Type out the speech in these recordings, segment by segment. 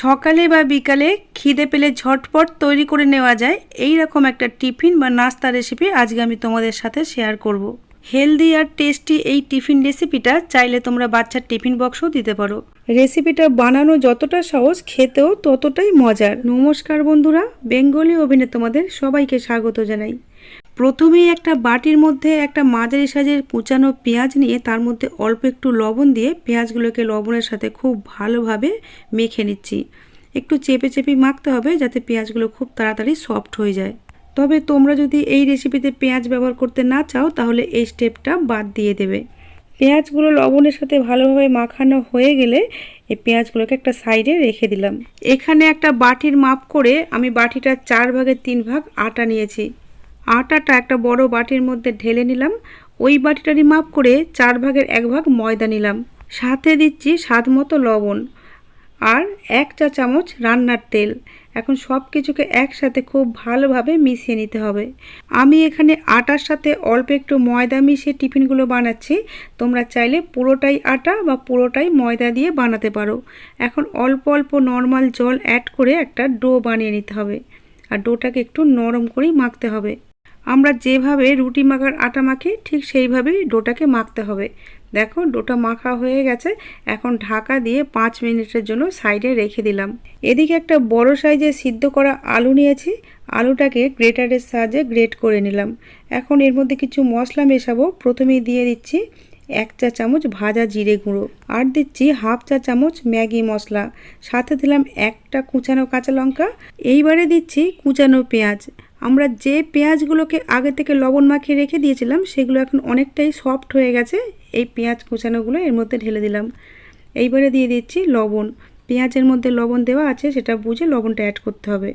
সকালে বা বিকালে খিদে পেলে ঝটপট তৈরি করে নেওয়া যায়। এই রকম একটা টিফিন বা নাস্তা রেসিপি আজকে আমি তোমাদের সাথে শেয়ার করব। হেলদি আর টেস্টি এই টিফিন রেসিপিটা চাইলে তোমরা বাচ্চার টিফিন বক্সও দিতে পারো। রেসিপিটা বানানো যতটা সহজ, খেতেও ততটাই মজার। নমস্কার বন্ধুরা, বেঙ্গলি ওভেনে তোমাদের সবাইকে স্বাগত জানাই। প্রথমেই একটা বাটির মধ্যে একটা মাঝারি সাইজের কুচানো পেঁয়াজ নিয়ে তার মধ্যে অল্প একটু লবণ দিয়ে পেঁয়াজগুলোকে লবণের সাথে খুব ভালোভাবে মেখে নিচ্ছি। একটু চেপে চেপে মাখতে হবে যাতে পেঁয়াজগুলো খুব তাড়াতাড়ি সফট হয়ে যায়। তবে তোমরা যদি এই রেসিপিতে পেঁয়াজ ব্যবহার করতে না চাও, তাহলে এই স্টেপটা বাদ দিয়ে দেবে। পেঁয়াজগুলো লবণের সাথে ভালোভাবে মাখানো হয়ে গেলে এই পেঁয়াজগুলোকে একটা সাইডে রেখে দিলাম। এখানে একটা বাটির মাপ করে আমি বাটিটা চার ভাগের তিন ভাগ আটা নিয়েছি। আটাটা একটা বড় বাটির মধ্যে ঢেলে নিলাম। ওই বাটিটারই মাপ করে চার ভাগের এক ভাগ ময়দা নিলাম। সাথে দিচ্ছি স্বাদ মতো লবণ আর এক চা চামচ রান্নার তেল। এখন সব কিছুকে একসাথে খুব ভালোভাবে মিশিয়ে নিতে হবে। আমি এখানে আটার সাথে অল্প একটু ময়দা মিশিয়ে টিফিনগুলো বানাচ্ছি। তোমরা চাইলে পুরোটাই আটা বা পুরোটাই ময়দা দিয়ে বানাতে পারো। এখন অল্প অল্প নর্মাল জল অ্যাড করে একটা ডো বানিয়ে নিতে হবে। আর ডোটাকে একটু নরম করেই মাখতে হবে। আমরা যেভাবে রুটি মাখার আটা মাখি, ঠিক সেইভাবেই ডোটাকে মাখতে হবে। দেখো, ডোটা মাখা হয়ে গেছে। এখন ঢাকা দিয়ে পাঁচ মিনিটের জন্য সাইডে রেখে দিলাম। এদিকে একটা বড় সাইজে সিদ্ধ করা আলু নিয়েছি। আলুটাকে গ্রেটারের সাহায্যে গ্রেট করে নিলাম। এখন এর মধ্যে কিছু মশলা মেশাবো। প্রথমেই দিয়ে দিচ্ছি এক চা চামচ ভাজা জিরে গুঁড়ো আর দিচ্ছি হাফ চা চামচ ম্যাগি মশলা। সাথে দিলাম একটা কুচানো কাঁচা লঙ্কা। এইবারে দিচ্ছি কুচানো পেঁয়াজ। আমরা যে পেঁয়াজগুলোকে আগে থেকে লবণ মাখিয়ে রেখে দিয়েছিলাম, সেগুলো এখন অনেকটাই সফট হয়ে গেছে। এই পেঁয়াজ কুচানোগুলো এর মধ্যে ঢেলে দিলাম। এইবারে দিয়ে দিচ্ছি লবণ। পেঁয়াজের মধ্যে লবণ দেওয়া আছে, সেটা বুঝে লবণটা অ্যাড করতে হবে।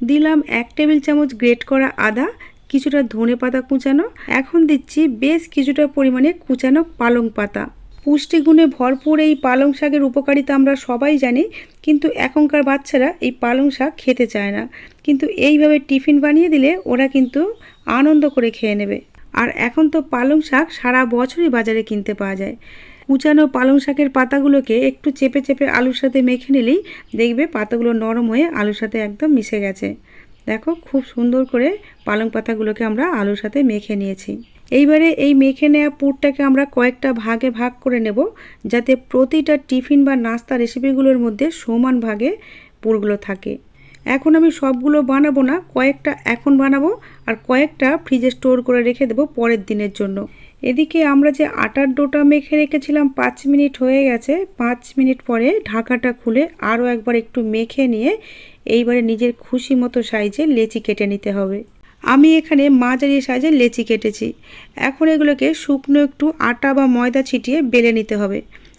দিলাম এক টেবিল চামচ গ্রেট করা আদা, কিছুটা ধনে পাতা কুচানো। এখন দিচ্ছি বেশ কিছুটা পরিমাণে কুচানো পালং পাতা পুষ্টিগুণে ভরপুর এই পালং শাকের উপকারিতা আমরা সবাই জানি, কিন্তু এখনকার বাচ্চারা এই পালং শাক খেতে চায় না। কিন্তু এইভাবে টিফিন বানিয়ে দিলে ওরা কিন্তু আনন্দ করে খেয়ে নেবে। আর এখন তো পালং শাক সারা বছরই বাজারে কিনতে পাওয়া যায়। কুচানো পালং শাকের পাতাগুলোকে একটু চেপে চেপে আলুর সাথে মেখে নিলেই দেখবে পাতাগুলো নরম হয়ে আলুর সাথে একদম মিশে গেছে। দেখো, খুব সুন্দর করে পালং পাতাগুলোকে আমরা আলুর সাথে মেখে নিয়েছি। এইবারে এই মেখে নেওয়া পুরটাকে আমরা কয়েকটা ভাগে ভাগ করে নেব, যাতে প্রতিটা টিফিন বা নাস্তা রেসিপিগুলোর মধ্যে সমান ভাগে পুরগুলো থাকে। এখন আমি সবগুলো বানাবো না, কয়েকটা এখন বানাবো আর কয়েকটা ফ্রিজে স্টোর করে রেখে দেবো পরের দিনের জন্য। এদিকে আমরা যে আটার ডোটা মেখে রেখেছিলাম, পাঁচ মিনিট হয়ে গেছে। পাঁচ মিনিট পরে ঢাকাটা খুলে আরও একবার একটু মেখে নিয়ে এইবারে নিজের খুশি মতো সাইজে লেচি কেটে নিতে হবে। আমি এখানে মাঝারি সাইজে লেচি কেটেছি। এখন এগুলোকে শুকনো একটু আটা বা ময়দা ছিটিয়ে বেলে নিতে হবে।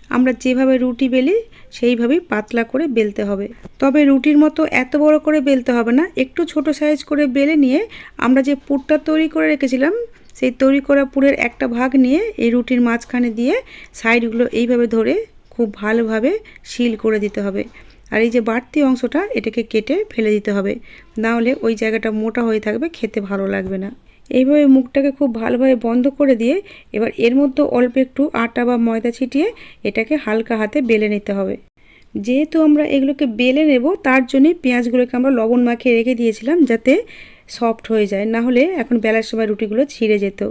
আমরা যেভাবে রুটি বেলি, সেইভাবেই পাতলা করে বেলতে হবে। তবে রুটির মতো এত বড় করে বেলতে হবে না। একটু ছোট সাইজ করে বেলে নিয়ে আমরা যে পুরটা তৈরি করে রেখেছিলাম, সেই তৈরি করা পুরের একটা ভাগ নিয়ে এই রুটির মাঝখানে দিয়ে সাইডগুলো এইভাবে ধরে খুব ভালোভাবে শিল করে দিতে হবে। আর এই যে বাড়তি অংশটা এটাকে কেটে ফেলে দিতে হবে। না হলে ওই জায়গাটা মোটা হয়ে থাকবে, খেতে ভালো লাগবে না। এইভাবে মুখটাকে খুব ভালোভাবে বন্ধ করে দিয়ে এবার এর মধ্যে অল্প একটু আটা বা ময়দা ছিটিয়ে এটাকে হালকা হাতে বেলে নিতে হবে। যেহেতু আমরা এগুলোকে বেলে নেব, তার জন্যই পেঁয়াজগুলোকে আমরা লবণ মাখিয়ে রেখে দিয়েছিলাম যাতে সফট হয়ে যায়। না হলে এখন বেলার সময় রুটিগুলো ছিঁড়ে যেত।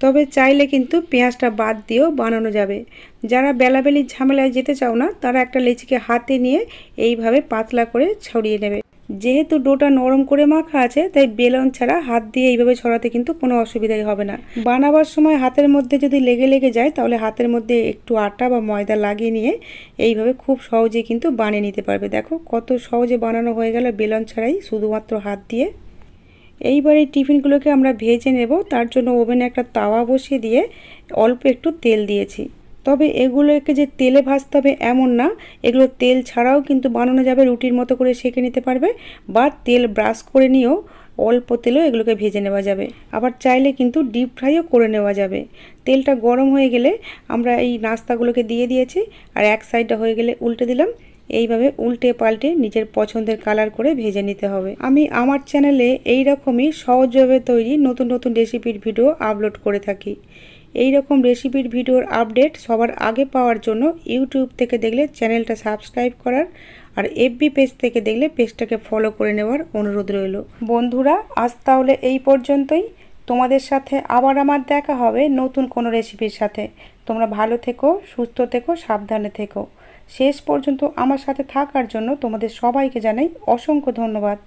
তবে চাইলে কিন্তু পেঁয়াজটা বাদ দিয়েও বানানো যাবে। যারা বেলাবেলির ঝামেলায় যেতে চাও না, তারা একটা লেচিকে হাতে নিয়ে এইভাবে পাতলা করে ছড়িয়ে নেবে। যেহেতু ডোটা নরম করে মাখা আছে, তাই বেলন ছাড়া হাত দিয়ে এইভাবে ছড়াতে কিন্তু কোনো অসুবিধাই হবে না। বানাবার সময় হাতের মধ্যে যদি লেগে লেগে যায়, তাহলে হাতের মধ্যে একটু আটা বা ময়দা লাগিয়ে নিয়ে এইভাবে খুব সহজে কিন্তু বানিয়ে নিতে পারবে। দেখো কত সহজে বানানো হয়ে গেল বেলন ছাড়াই, শুধুমাত্র হাত দিয়ে। এইবার এই টিফিনগুলোকে আমরা ভেজে নেব। তার জন্য ওভেনে একটা তাওয়া বসিয়ে দিয়ে অল্প একটু তেল দিয়েছি। তবে এগুলোকে যে তেলে ভাজতে হবে এমন না। এগুলো তেল ছাড়াও কিন্তু বানানো যাবে, রুটির মতো করে সেঁকে নিতে পারবে বা তেল ব্রাশ করে নিয়েও অল্প তেলেও এগুলোকে ভেজে নেওয়া যাবে। আবার চাইলে কিন্তু ডিপ ফ্রাইও করে নেওয়া যাবে। তেলটা গরম হয়ে গেলে আমরা এই নাস্তাগুলোকে দিয়ে দিয়েছি। আর এক সাইডটা হয়ে গেলে উল্টে দিলাম। এইভাবে উল্টে পাল্টে নিজের পছন্দের কালার করে ভেজে নিতে হবে। আমি আমার চ্যানেলে এই রকমই সহজভাবে তৈরি নতুন নতুন রেসিপির ভিডিও আপলোড করে থাকি। এই রকম রেসিপির ভিডিওর আপডেট সবার আগে পাওয়ার জন্য ইউটিউব থেকে দেখলে চ্যানেলটা সাবস্ক্রাইব করার আর এফবি পেজ থেকে দেখলে পেজটাকে ফলো করে নেওয়ার অনুরোধ রইল। বন্ধুরা, আজ তাহলে এই পর্যন্তই। তোমাদের সাথে আবার আমার দেখা হবে নতুন কোনো রেসিপির সাথে। তোমরা ভালো থেকো, সুস্থ থেকো, সাবধানে থেকো। শেষ পর্যন্ত আমার সাথে থাকার জন্য তোমাদের সবাইকে জানাই অসংখ্য ধন্যবাদ।